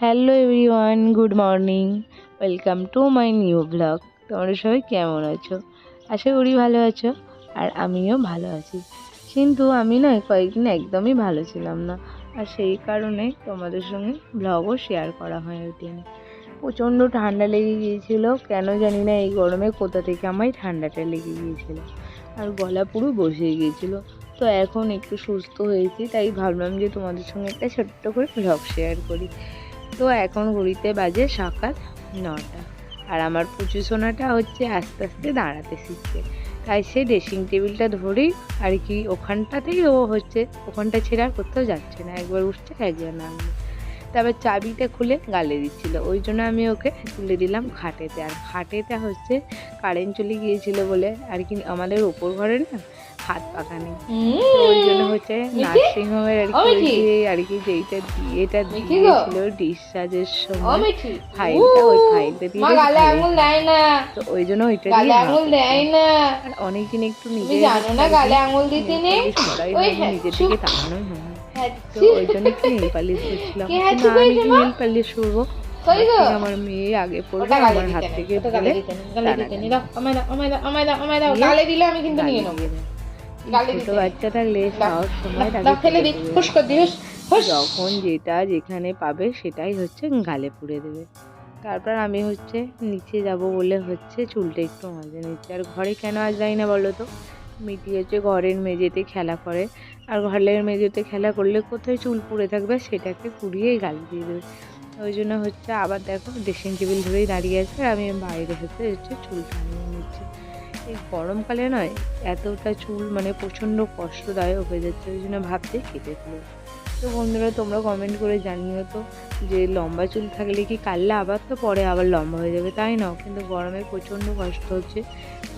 Hello everyone, good morning. Welcome to my new blog. তোমরা সবাই কেমন আছো? আশা করি ভালো আছো, আর আমিও ভালো আছি। কিন্তু আমি না কয়েকদিন একদমই ভালো ছিলাম না, আর সেই কারণে তোমাদের সঙ্গে ব্লগও শেয়ার করা হয় ওইদিন প্রচণ্ড ঠান্ডা লেগে গিয়েছিল, কেন জানি না এই গরমে কোথা থেকে আমায় ঠান্ডাটা লেগে গিয়েছিল। আর গলা পুরো বসে গিয়েছিল। তো এখন একটু সুস্থ হয়েছি, তাই ভাবলাম যে তোমাদের সঙ্গে একটা ছোট্ট করে ব্লগ শেয়ার করি। তো এখন ঘড়িতে বাজে সকাল নটা। আর আমার পুচু সোনাটা হচ্ছে আস্তে আস্তে দাঁড়াতে শিখছে। তাই সে ড্রেসিং টেবিলটা ধরেই আর কি ওখানটাতেই ও হচ্ছে, ওখানটা ছেড়ে আর কোথাও যাচ্ছে না। একবার উঠছে, একবার নামবে তারপর চাবিটা খুলে গালে দিচ্ছিল। ওই জন্য আমি ওকে তুলে দিলাম খাটেতে। আর খাটেতে হচ্ছে কারেন্ট চলে গিয়েছিল বলে আর কি আমাদের ওপর ঘরে না হাত নেই ওই জন্য হচ্ছে নার্সিং হোমের আর কি আর কি যেইটা দিয়ে এটা দিয়েছিল ডিসচার্জের সময় ফাইলটা ওই ফাইলটা দিয়ে গালে আঙুল দেয় না। তো ওই জন্য ওইটা গালে দিয়ে অনেকদিন একটু নিজে জানো না গালে আঙুল দিতে নেই? নিজের চুপ। দিকে তাকানোই হয়। তো ওই জন্য একটু নেল পালিশ করছিলাম। কে না আমি নেল পালিশ করব। আমার মেয়ে আগে পড়বে আমার হাত থেকে দিলে আমি কিন্তু নিয়ে নেব। ছোট বাচ্চা থাকলে সময় তাকে। যখন যেটা যেখানে পাবে সেটাই হচ্ছে গালে পুড়ে দেবে। তারপর আমি হচ্ছে নিচে যাব বলে হচ্ছে চুলটা একটু মাজে নিচ্ছি। আর ঘরে কেন আজ যাই না বলো তো? মিটি হচ্ছে ঘরের মেঝেতে খেলা করে। আর ঘরের মেঝেতে খেলা করলে কোথায় চুল পুড়ে থাকবে সেটাকে কুড়িয়েই গাল দিয়ে দেবে। ওই জন্য হচ্ছে আবার দেখো ড্রেসিং টেবিল ধরেই দাঁড়িয়ে আছে। আর আমি বাইরে হচ্ছে হচ্ছে চুল টানিয়ে এই গরমকালে নয় এতটা চুল মানে প্রচণ্ড কষ্টদায়ক হয়ে যাচ্ছে, ওই জন্য ভাবছি কেটে ফেলো। তো বন্ধুরা, তোমরা কমেন্ট করে জানিও তো যে লম্বা চুল থাকলে কি কাললে আবার তো পরে আবার লম্বা হয়ে যাবে? তাই না? কিন্তু গরমে প্রচণ্ড কষ্ট হচ্ছে,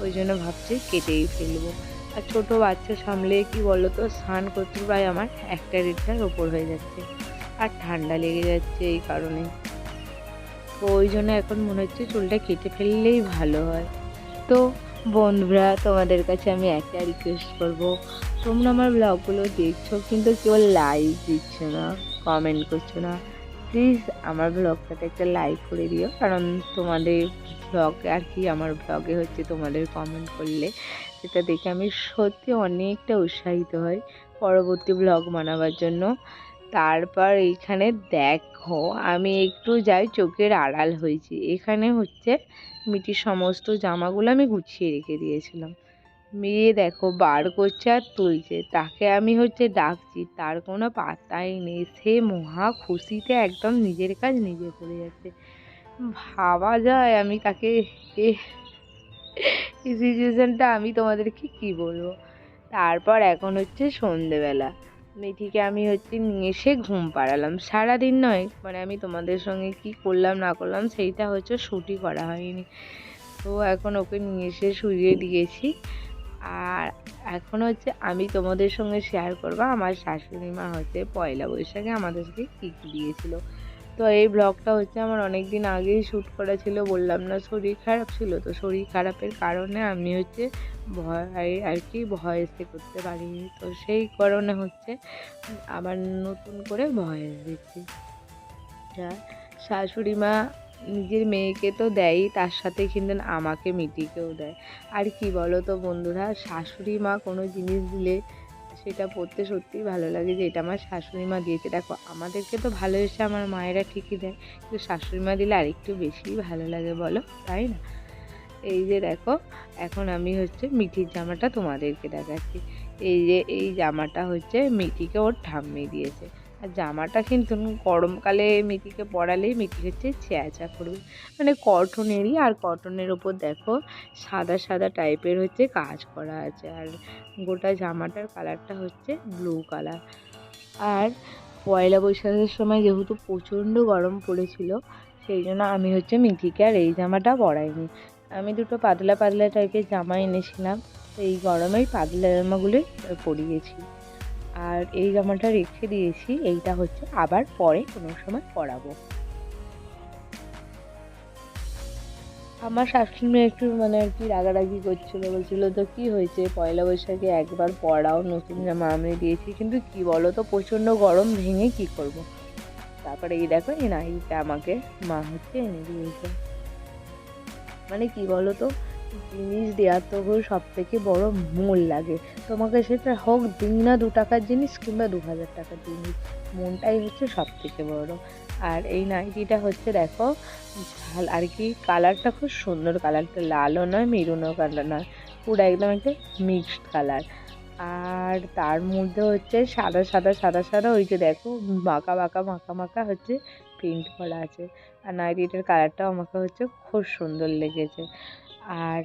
ওই জন্য ভাবছি কেটেই ফেলব। আর ছোটো বাচ্চা সামলে কি বলো তো স্নান করতে প্রায় আমার একটা দেড়টার ওপর হয়ে যাচ্ছে। আর ঠান্ডা লেগে যাচ্ছে এই কারণে। তো ওই জন্য এখন মনে হচ্ছে চুলটা কেটে ফেললেই ভালো হয়। তো বন্ধুরা, তোমাদের কাছে আমি একটা রিকোয়েস্ট করব। তোমরা আমার ব্লগগুলো দেখছ, কিন্তু কেউ লাইক দিচ্ছ না কমেন্ট করছ না। প্লিজ আমার ব্লগটাতে একটা লাইক করে দিও, কারণ তোমাদের ব্লগ আর কি আমার ব্লগে হচ্ছে তোমাদের কমেন্ট করলে, সেটা দেখে আমি সত্যি অনেকটা উৎসাহিত হই পরবর্তী ব্লগ বানাবার জন্য। তারপর এইখানে দেখো, আমি একটু যাই চোখের আড়াল হয়েছি। এখানে হচ্ছে মিটির সমস্ত জামাগুলো আমি গুছিয়ে রেখে দিয়েছিলাম। মেয়ে দেখো বার করছে আর তুলছে। তাকে আমি হচ্ছে ডাকছি, তার কোনো পাত্তাই নেই। সে মহা খুশিতে একদম নিজের কাজ নিজে করে যাচ্ছে। ভাবা যায় আমি তাকে এই সিচুয়েশানটা আমি তোমাদেরকে কি বলব? তারপর এখন হচ্ছে সন্ধেবেলা। মিঠিকে আমি হচ্ছে নিয়ে এসে ঘুম পাড়ালাম। সারাদিন নয় মানে আমি তোমাদের সঙ্গে কি করলাম, না করলাম, সেইটা হচ্ছে শুটই করা হয়নি। তো এখন ওকে নিয়ে এসে শুয়ে দিয়েছি। আর এখন হচ্ছে আমি তোমাদের সঙ্গে শেয়ার করব, আমার শাশুড়ি মা হচ্ছে পয়লা বৈশাখে আমাদেরকে কী কী দিয়েছিল। তো এই ব্লগটা হচ্ছে আমার অনেক দিন আগেই শ্যুট করা ছিল, বললাম না শরীর খারাপ ছিল, তো শরীর খারাপের কারণে আমি হচ্ছে ভয় আর কি ভয়েসে করতে পারিনি। তো সেই কারণে হচ্ছে আবার নতুন করে ভয়েস দিচ্ছি শাশুড়ি মা নিজের মেয়েকে তো দেয়ই, তার সাথে কিন্তু আমাকে মিটিকেও দেয়। আর কি বলো তো বন্ধুরা, শাশুড়ি মা কোনো জিনিস দিলে সেটা পড়তে সত্যিই ভালো লাগে যে এটা আমার শাশুড়ি মা দিয়েছে। দেখো, আমাদেরকে তো ভালোবেসে আমার মায়েরা ঠিকই দেয়, কিন্তু শাশুড়ি মা দিলে আরেকটু বেশি ভালো লাগে বলো, তাই না? এই যে দেখো, এখন আমি হচ্ছে মিঠির জামাটা তোমাদেরকে দেখাচ্ছি। এই যে, এই জামাটা হচ্ছে মিঠিকে ওর ঠাম্মি দিয়েছে। আর জামাটা কিন্তু গরমকালে মিঠিকে পরালেই মিঠি হচ্ছে চেঁচা করবে মানে কটনেরই আর কটনের ওপর দেখো সাদা সাদা টাইপের হচ্ছে কাজ করা আছে আর গোটা জামাটার কালারটা হচ্ছে ব্লু কালার আর পয়লা বৈশাখের সময় যেহেতু প্রচণ্ড গরম পড়েছিল, সেই জন্য আমি হচ্ছে মিঠিকে আর এই জামাটা পরাইনি। আমি দুটো পাতলা পাতলা টাইপের জামা এনেছিলাম এই গরমেই পাতলা জামাগুলোই পরিয়েছি। আর এই জামাটা রেখে দিয়েছি। এইটা হচ্ছে আবার পরে কোনো সময় পরাবো। আমার শাশুড়ি মেয়ে একটু মানে আর কি রাগারাগি করছিল, বলছিল, তো কি হয়েছে? পয়লা বৈশাখে একবার পরাও, নতুন জামা আমি দিয়েছি, কিন্তু কি বলো তো প্রচণ্ড গরম, ভেঙে কি করব। তারপরে এই দেখো, এই নাইটিটা আমাকে মা হচ্ছে এনে দিয়েছে। মানে কি বলো তো জিনিস দেওয়ার তো সব থেকে বড় মূল লাগে। তোমাকে সেটা হোক দিন না দু টাকার জিনিস কিংবা দু হাজার টাকার জিনিস, মনটাই হচ্ছে সব থেকে বড়। আর এই নাইটিটা হচ্ছে দেখো আর কি কালারটা খুব সুন্দর কালারটা, লালও নয়, মেরুনও কালার নয়, পুরো একদম একটা মিক্সড কালার আর তার মধ্যে হচ্ছে সাদা সাদা সাদা সাদা, ওই যে দেখো বাঁকা বাঁকা মাখা মাখা হচ্ছে প্রিন্ট করা আছে। আর নাইটিটার কালারটাও আমাকে হচ্ছে খুব সুন্দর লেগেছে। আর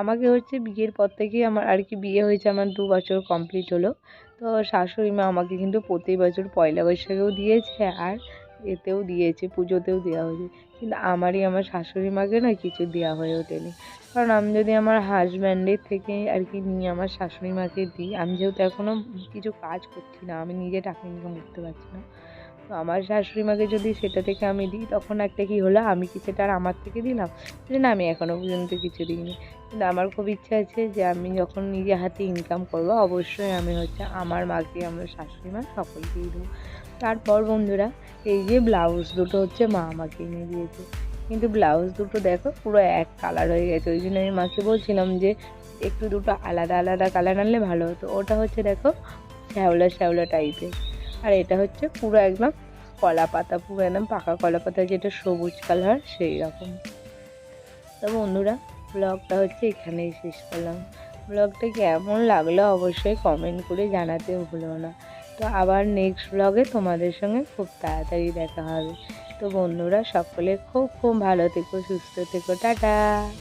আমাকে হচ্ছে বিয়ের পর থেকেই আমার আর কি বিয়ে হয়েছে, আমার দু বছর কমপ্লিট হলো। তো শাশুড়ি মা আমাকে কিন্তু প্রতি বছর পয়লা বৈশাখেও দিয়েছে আর এতেও দিয়েছে, পুজোতেও দেওয়া হয়েছে। কিন্তু আমারই আমার শাশুড়ি মাকে না কিছু দেওয়া হয়ে ওঠেনি। কারণ আমি যদি আমার হাজব্যান্ডের থেকে আর কি নিয়ে আমার শাশুড়ি মাকে দিই, আমি যেহেতু এখনও কিছু কাজ করছি না, আমি নিজে টাকা ইনকাম করতে পারছি না। তো আমার শাশুড়ি মাকে যদি সেটা থেকে আমি দিই, তখন একটা কী হলো? আমি কি সেটা আর আমার থেকে দিলাম? যে না, আমি এখনও পর্যন্ত কিছু দিইনি। কিন্তু আমার খুব ইচ্ছা আছে যে আমি যখন নিজে হাতে ইনকাম করব, অবশ্যই আমি হচ্ছে আমার মাকে, আমার শাশুড়ি মা সকলকেই দেবো। তারপর বন্ধুরা, এই যে ব্লাউজ দুটো হচ্ছে মা আমাকে এনে দিয়েছে। কিন্তু ব্লাউজ দুটো দেখো, পুরো এক কালার হয়ে গেছে। ওই জন্য আমি মাকে বলছিলাম যে, একটু দুটো আলাদা আলাদা কালার আনলে ভালো হতো। ওটা হচ্ছে দেখো শ্যাওলা শ্যাওলা টাইপের আর এটা হচ্ছে পুরো একদম কলা পাতা, পুরো একদম পাকা কলা পাতা, যেটা সবুজ কালার, সেই রকম। তো বন্ধুরা, ব্লগটা হচ্ছে এখানেই শেষ করলাম। ব্লগটা কেমন লাগল অবশ্যই কমেন্ট করে জানাতে ভুলো না। তো আবার নেক্সট ব্লগে তোমাদের সঙ্গে খুব তাড়াতাড়ি দেখা হবে। তো বন্ধুরা, সকলে খুব খুব ভালো থেকো, সুস্থ থেকো, টাটা!